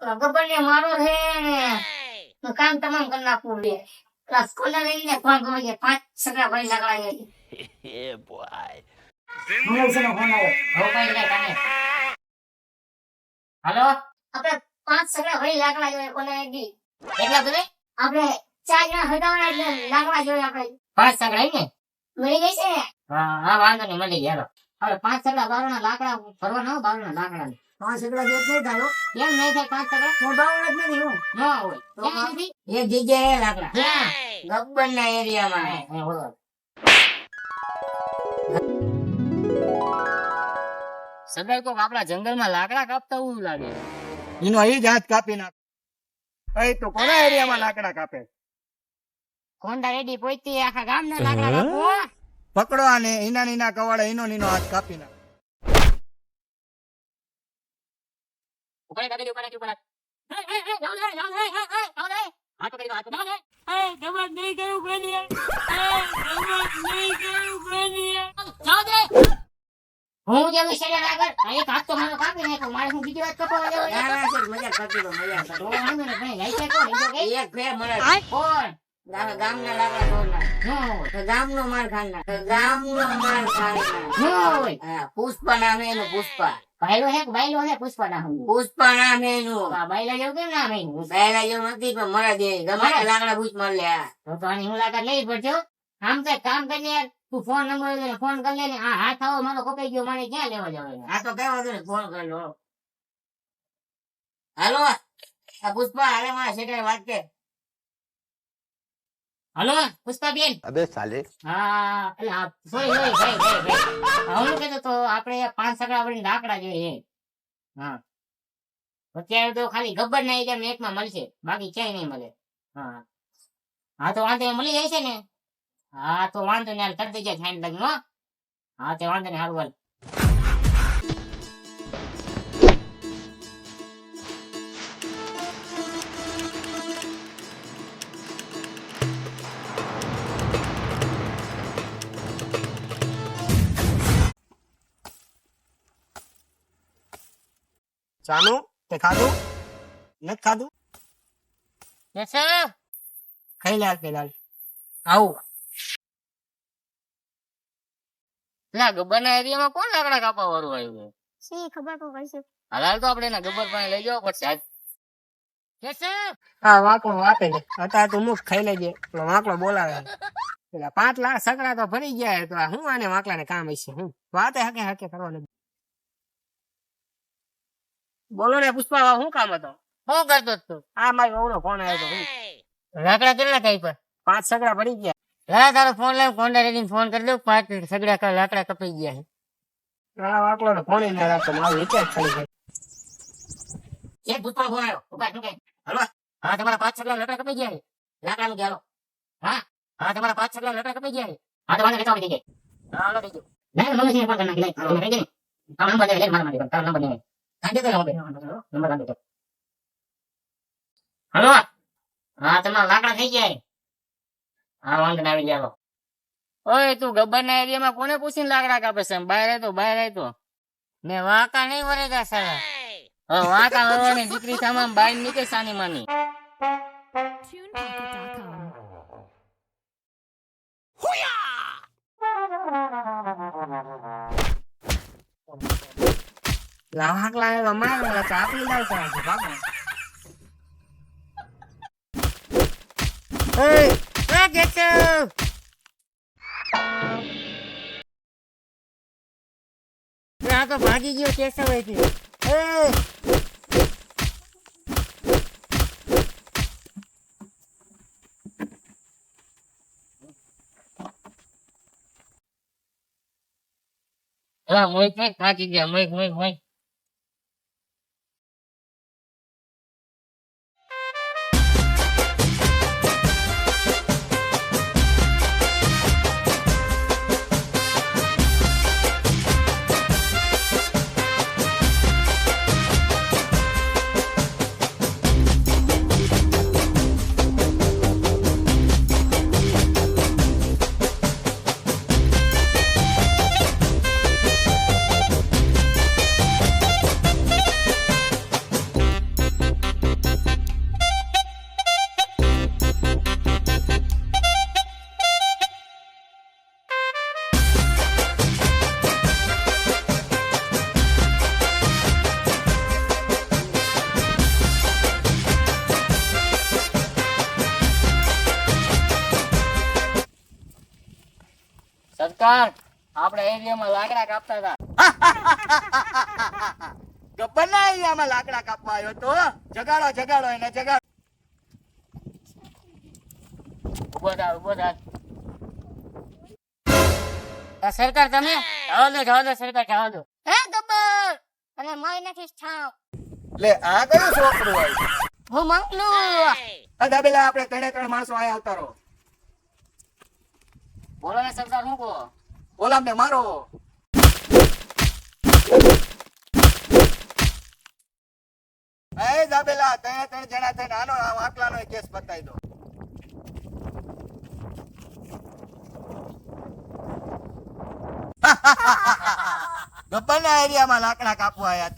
ગબ્બર ને મારો છે ને. કામ તમામ કરી નાખવું છે પેલા સ્કૂલે લઈને ફોન કરો છે પાંચ સગા ભાઈ લગાડે છે. હાલો આપણે પાંચ સગા ભાઈ લાકડા જોઈએ કોને દી. આપણે ચાર જણા હટાવવાના એટલે લાકડા જોઈએ આપણે. પાંચ સગડા ને? મળી ગઈ છે? હા હા વાંધો નહીં મળી ગયા હવે પાંચ સગડા બારણા લાકડા ભરવાના હોય બારણા લાકડા. પાંચ સગડા જેટ નહીં થાય કેમ નહીં થાય પાંચ સગડા હું જ નથી હું. ન હોય. એક જગ્યાએ લાકડા? ગબ્બર ના એરિયામાં. કોક આપણા જંગલમાં લાકડા કાપતા એવું લાગે. એનો એ જ હાથ કાપી નાખ. એ તો કોના એરિયામાં લાકડા કાપે? કોંડા રેડી પોઈતી આખા ગામના લાકડા કાપો પકડો આને ઈના નીના કવાડે ઈનો નીનો હાથ કાપી નાખ. ઉપર દાદા ઉપર ઉપર હાથ પકડી દો હાથ પકડી દો ગમત નહીં કરું કોની ગમત નહીં કરું કોની જાઓ દે હું જેવી શરીર આગળ એક હાથ તો મારો કાપી નાખ્યો મારે હું બીજી વાત કપાવા દેવો ના, ના, સર, મજાક કરતી હતો, મજાક કરતી તો હતો. વાંધો ભાઈ લઈ જાય કોણ એ તો કે એક ફેર મળે કોણ ગામ- ગામના લાકડા તોડનાર. ન હોય તો ગામનો માર ખાના ગામનો માર ખાના પુષ્પા નામે એનું પુષ્પા ભાઈલો હે ભાઈલો હે? પુષ્પા ના હું પુષ્પા નામ એનું આ બાઈલા જેવું કેમ નામ એનું ભાઈલા જેવું નથી પણ મરા દે ગમે લાકડા બૂચ માર લે તો તો આની મુલાકાત લેવી પડશે. આમ તો કામ કરી યાર. તું ફોન નંબર લે ફોન કરી લે ને આ હાથ આવો મારો કપાઈ ગયો મારે ક્યાં લેવા જવાય આ તો કઈ વાંધો ફોન કરી લો. હાલો આ પુષ્પા હાલે મારા શેઠે વાત કે? હલો પુષ્પાબેન અબે સાલે હા એટલે સોરી સોરી ભાઈ ભાઈ ભાઈ હું કહેતો તો આપણે પાંચ સગડા વળી લાકડા જોઈએ હા અત્યારે તો ખાલી ગબ્બર ના એકદમ એકમાં મળશે બાકી ક્યાંય નહીં મળે હા હા તો વાંધો મળી જાય છે ને હા તો વાંધો ને કરી દેજે ખાઈને લગ્ન હા તે વાંધો ને હારું ચાલુ તે ખાધું? નથી ખાધું? ખાઈ લાલ પેલા આવું. ના ગબ્બરના એરિયામાં કોણ લાકડા કાપવા વાળું આવ્યું છે? શી ખબર તો કઈ છે? હાલ તો આપણે એના ગબ્બર પાસે લઈ જવો પડશે આજ હા વાંકડો વાપે છે. અત્યારે તો મુખ ખાઈ લેજે. પેલો વાંકડો બોલાવે. પેલા પાંચ લાખ સકડા તો ભરી ગયા તો હું આને વાંકડાને કામ હશે હું? વાતે હકે હકે કરવાનું બોલો ને પુષ્પા શું કામ હતો? શું કરતો તું આ મારી વહુનો ફોન આવ્યો હતો. લાકડા કેટલા કઈ પર? પાંચ સગડા પડી ગયા. હા તારો ફોન લઈને કોન્ડા રેડી ફોન કરી દઉં. પાંચ સગડા લાકડા કપાઈ ગયા છે. આ વાંકડો ફોન ના રાખતો મારું વિચાર થઈ જાય એક ભૂતપળ ફોન આવ્યો. ઊભા શું હલો. હા તમારા પાંચ સગડા લાકડા કપાઈ ગયા છે. લાકડાનું હા હા તમારા પાંચ સગડા લાકડા કપાઈ ગયા છે. હા તો વાંધો નહીં, ગઈ હા હાલો થઈ ગયું. ના મમ્મી ફોન કરી નાખી લઈ મને નંબર દે મારા માટે તારો નંબર દે હલો. હા તમારા લાકડા થઈ ગયા. હા વાંધો આવી ગયા ઓય તું ગબ્બર ના એરિયામાં કોને પૂછીને લાકડા કાપે છે? બહાર તો બહાર તો. ને વાંકા નહીં વરેગા સારા હવે વાંકા વરવાની દીકરી સામે બાઈ નીકળે સાની માની. લા વાંકડા ને તો મારે ચાપી લાવતા હશે બાપા ઓય આ ગેટો આ તો ભાગી ગયો કેસવ હતી ઓય હા મોઈક મોઈક ભાગી ગયા મોઈક મોઈક મોઈક સરકાર આપણે એરિયામાં લાકડા કાપતા હતા. ગબ્બરના એરિયામાં લાકડા કાપવા આવ્યો તો જગાડો જગાડો એને જગાડો. ઊભો થા ઊભો થા સરકાર તમે? જવા દો જવા દો સરકાર જવા દો. હે ગબ્બર! અને મારી નાખીશ છાવ લે આ કયું છોકરું હોય? હું મંગલું અદા પેલા આપણે ત્રણે ત્રણ માણસો આયા આવતા રહો. બોલો ને સરકાર શું કહો? ઓલામ ને મારો. એ દાબેલા ત્રણે ત્રણ જણા થઈને આનો આ વાકલાનો કેસ બતાવી દો. ગબ્બરના એરિયામાં લાકડા કાપવા આવ્યા હતા.